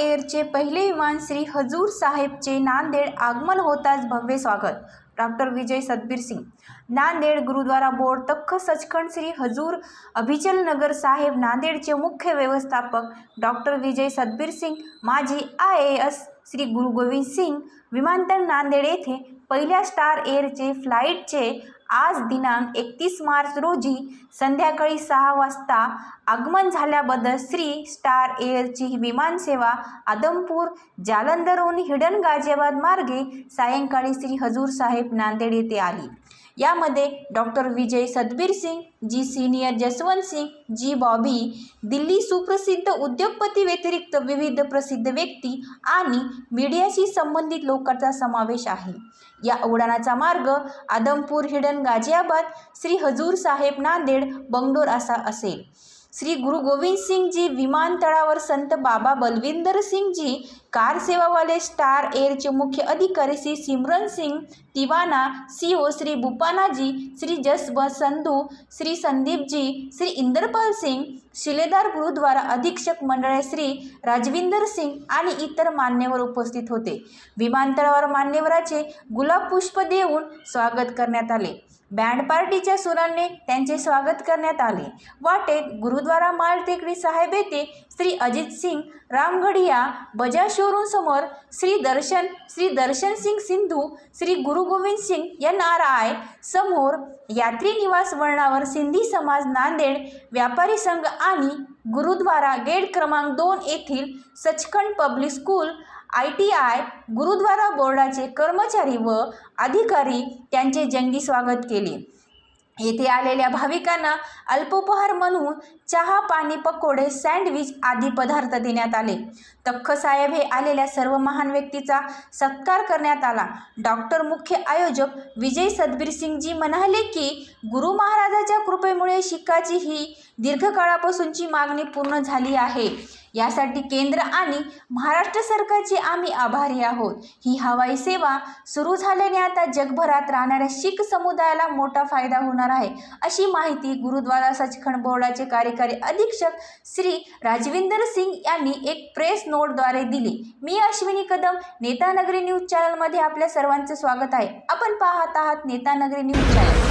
एअरचे पहिले विमान श्री हजूर साहेबचे नांदेड आगमन होताच भव्य स्वागत. डॉक्टर विजय सतबीर सिंग. नांदेड गुरुद्वारा बोर्ड तख्ख सचखंड श्री हजूर अभिचल नगर साहेब नांदेडचे मुख्य व्यवस्थापक डॉक्टर विजय सतबीर सिंग. माजी I A S Shri Guru Gobind Singh. विमानतळ नांदेड येथे पहिल्या स्टार एअरचे फ्लाईटचे आज दिनांक एकतीस मार्च रोजी संध्याकाळी सहा वाजता आगमन झाल्याबद्दल श्री स्टार एअरची ही विमानसेवा आदमपूर जालंधरहून हिडन गाझियाबाद मार्गे सायंकाळी श्री हजूर साहेब नांदेड येथे आली. यामध्ये डॉक्टर विजय सतबीर सिंग जी सिनियर जसवंत सिंग जी बॉबी दिल्ली सुप्रसिद्ध उद्योगपती व्यतिरिक्त विविध प्रसिद्ध व्यक्ती आणि मीडियाशी संबंधित लोकांचा समावेश आहे. या उड्डाणाचा मार्ग आदमपूर हिडन गाझियाबाद श्री हजूर साहेब नांदेड बंगलोर असा असेल. श्री गुरु गोविंद सिंगजी विमानतळावर संत बाबा बलविंदर सिंगजी कार सेवावाले स्टार एअरचे मुख्य अधिकारी श्री सिमरन सिंग तिवाना सी ओ श्री बुपानाजी श्री जसवंत संधू श्री संदीपजी श्री इंदरपाल सिंग शिलेदार गुरुद्वारा अधीक्षक मंडळे श्री राजविंदर सिंग आणि इतर मान्यवर उपस्थित होते. विमानतळावर मान्यवराचे गुलाब पुष्प देऊन स्वागत करण्यात आले. बँड पार्टीच्या सुरांनी त्यांचे स्वागत करण्यात आले. वाटेत गुरुद्वारा माल टेकडी साहेब येथे श्री अजित सिंग रामगढिया बजाज शोरूम समोर Shri Darshan Shri Darshan Singh Sindhu Shri Guru Gobind Singh N R I समोर यात्री निवास वळणावर सिंधी समाज नांदेड व्यापारी संघ आणि गुरुद्वारा गेट क्रमांक दोन येथील Sachkhand public school I T I gurdwara बोर्डाचे कर्मचारी व अधिकारी त्यांचे जंगी स्वागत केले. येथे आलेल्या भाविकांना अल्पोपहार म्हणून चहा पाणी पकोडे सँडविच आदी पदार्थ देण्यात आले. तख्ख साहेब हे आलेल्या सर्व महान व्यक्तीचा सत्कार करण्यात आला. डॉक्टर मुख्य आयोजक विजय सदबीरसिंगजी म्हणाले की गुरु महाराजाच्या कृपेमुळे शिकाची ही दीर्घकाळापासूनची मागणी पूर्ण झाली आहे. यासाठी केंद्र आणि महाराष्ट्र सरकारचे आम्ही आभारी आहोत. ही हवाई सेवा सुरू झाल्याने आता जगभरात राहणाऱ्या शीख समुदायाला मोठा फायदा होणार आहे अशी माहिती गुरुद्वारा सचखंड बोर्डाचे कार्यकारी अधीक्षक श्री राजविंदर सिंग यांनी एक प्रेस नोटद्वारे दिली. मी अश्विनी कदम नेतानगरी न्यूज चॅनलमध्ये आपल्या सर्वांचे स्वागत आहे. आपण पाहत आहात नेतानगरी न्यूज चॅनल.